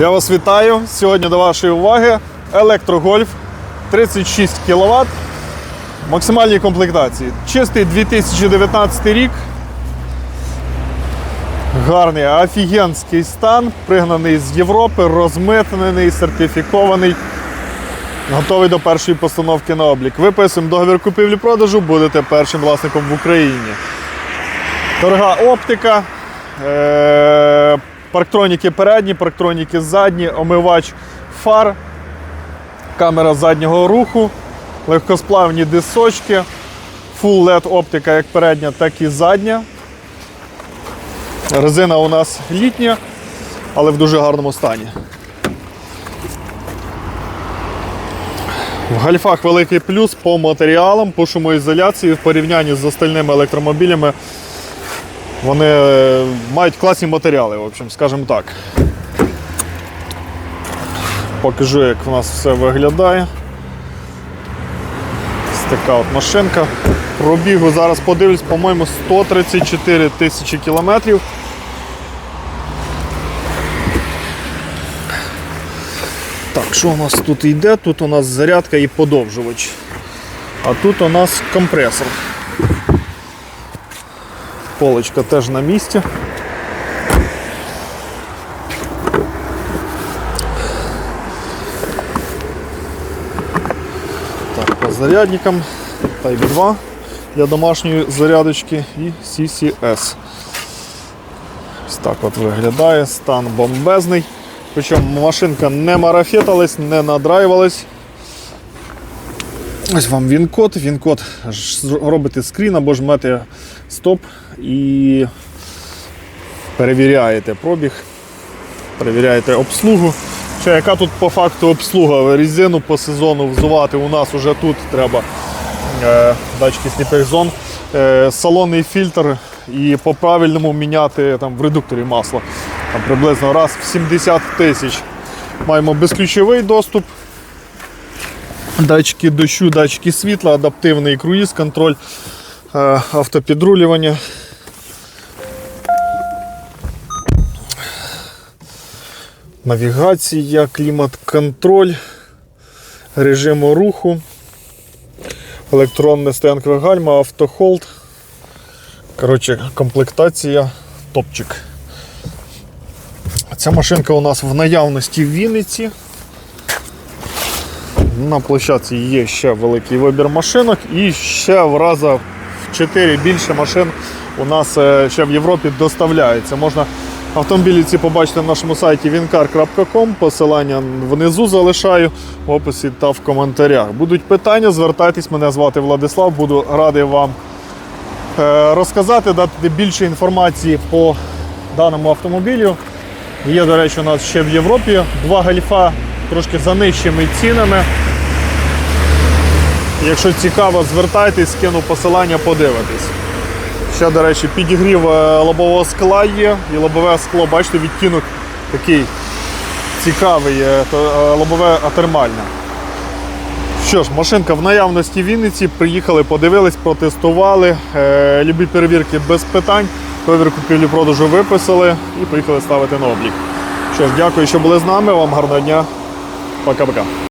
Я вас вітаю. Сьогодні до вашої уваги електрогольф 36 кВт максимальній комплектації. Чистий 2019 рік. Гарний, офігенський стан, пригнаний з Європи, розмитнений, сертифікований. Готовий до першої постановки на облік. Виписуємо договір купівлі-продажу, будете першим власником в Україні. Дорога оптика, е- парктроніки передні, парктроніки задні, омивач фар, камера заднього руху, легкосплавні дисочки, Full LED оптика як передня, так і задня. Резина у нас літня, але в дуже гарному стані. В гальфах великий плюс по матеріалам, по шумоізоляції в порівнянні з остальними електромобілями. Вони е, мають класні матеріали, в общем, скажімо так. Покажу, як в нас все виглядає. Ось така от машинка. Пробігу зараз подивлюсь, по-моєму, 134 тисячі кілометрів. Так, що у нас тут йде? Тут у нас зарядка і подовжувач. А тут у нас компресор. Полочка теж на місці. Так, по зарядникам Type 2 для домашньої зарядочки і CCS. Ось так от виглядає, стан бомбезний. Причому машинка не марафеталась, не надраювалась. Ось вам він-код. Він-код робите скрін або жмете стоп і перевіряєте пробіг, перевіряєте обслугу. Ще яка тут по факту обслуга? Резину по сезону взувати у нас вже тут треба е, датчики сліпих зон, е, салонний фільтр і по правильному міняти там, в редукторі масла. Там, приблизно раз в 70 тисяч. Маємо безключовий доступ. Датчики дощу, датчики світла, адаптивний круїз, контроль, е, автопідрулювання. Навігація, клімат-контроль, режиму руху, електронне стоянкове гальма, автохолд. Коротше, комплектація топчик. Ця машинка у нас в наявності в Вінниці. На площадці є ще великий вибір машинок і ще в раза в 4 більше машин у нас е, ще в Європі доставляється. Можна автомобілі ці побачити на нашому сайті wincar.com. Посилання внизу залишаю в описі та в коментарях. Будуть питання, звертайтесь, мене звати Владислав, буду радий вам е, розказати, дати більше інформації по даному автомобілю. Є, до речі, у нас ще в Європі два гальфа трошки за нижчими цінами. Якщо цікаво, звертайтесь, скину посилання, подивитись. Ще, до речі, підігрів е, лобового скла є, і лобове скло, бачите, відтінок такий цікавий, е, е, лобове атермальне. Що ж, машинка в наявності в Вінниці. Приїхали, подивились, протестували. Е, любі перевірки без питань. Договір купівлі-продажу виписали і поїхали ставити на облік. Що ж, дякую, що були з нами. Вам гарного дня. Пока-пока.